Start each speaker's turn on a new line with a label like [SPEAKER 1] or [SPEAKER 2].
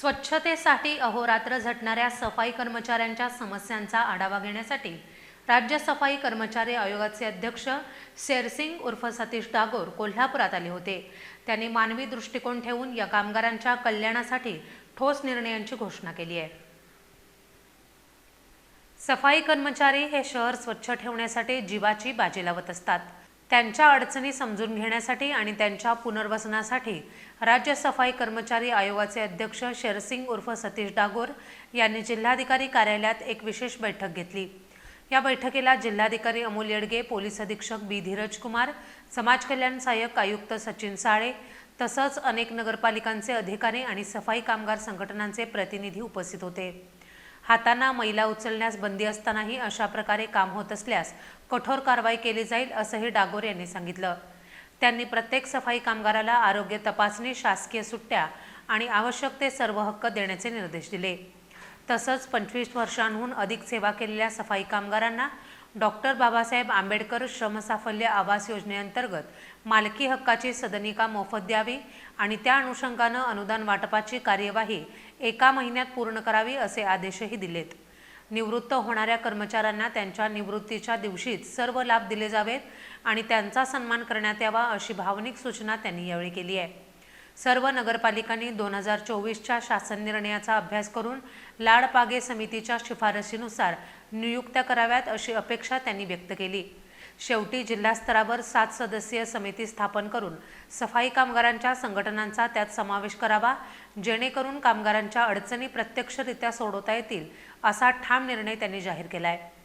[SPEAKER 1] स्वच्छतेसाठी अहोरात्र झटणाऱ्या सफाई कर्मचाऱ्यांच्या समस्यांचा आढावा घेण्यासाठी राज्य सफाई कर्मचारी आयोगाचे अध्यक्ष शेरसिंग उर्फ सतीश डागोर कोल्हापुरात आले होते. त्यांनी मानवी दृष्टिकोन ठेवून या कामगारांच्या कल्याणासाठी ठोस निर्णयांची घोषणा केली आहे. सफाई कर्मचारी हे शहर स्वच्छ ठेवण्यासाठी जीवाची बाजी लावत असतात. त्यांच्या अडचणी समजून घेण्यासाठी आणि त्यांच्या पुनर्वसनासाठी राज्य सफाई कर्मचारी आयोगाचे अध्यक्ष शेरसिंग उर्फ सतीश डागोर यांनी जिल्हाधिकारी कार्यालयात एक विशेष बैठक घेतली. या बैठकीला जिल्हाधिकारी अमोल येडगे पोलीस अधीक्षक बी धीरज कुमार समाज कल्याण सहाय्यक आयुक्त सचिन साळे तसंच अनेक नगरपालिकांचे अधिकारी आणि सफाई कामगार संघटनांचे प्रतिनिधी उपस्थित होते. हातांना मैला उचलण्यास बंदी असतानाही अशा प्रकारे काम होत असल्यास कठोर कारवाई केली जाईल असंही डागोर यांनी सांगितलं. त्यांनी प्रत्येक सफाई कामगाराला आरोग्य तपासणी शासकीय सुट्ट्या आणि आवश्यक ते सर्व हक्क देण्याचे निर्देश दिले. तसंच पंचवीस वर्षांहून अधिक सेवा केलेल्या सफाई कामगारांना डॉक्टर बाबासाहेब आंबेडकर श्रमसाफल्य आवास योजनेअंतर्गत मालकी हक्काची सदनिका मोफत द्यावी आणि त्या अनुषंगानं अनुदान वाटपाची कार्यवाही एका महिन्यात पूर्ण करावी असे आदेशही दिलेत. निवृत्त होणाऱ्या कर्मचाऱ्यांना त्यांच्या निवृत्तीच्या दिवशीच सर्व लाभ दिले जावेत आणि त्यांचा सन्मान करण्यात यावा अशी भावनिक सूचना त्यांनी यावेळी केली आहे. सर्व नगरपालिकांनी दोन हजार चोवीसच्या शासन निर्णयाचा अभ्यास करून लाडपागे समितीच्या शिफारशीनुसार नियुक्त्या कराव्यात अशी अपेक्षा त्यांनी व्यक्त केली. शेवटी जिल्हा स्तरावर सात सदस्यीय समिती स्थापन करून सफाई कामगारांच्या संघटनांचा त्यात समावेश करावा जेणेकरून कामगारांच्या अडचणी प्रत्यक्षरित्या सोडवता येतील असा ठाम निर्णय त्यांनी जाहीर केला आहे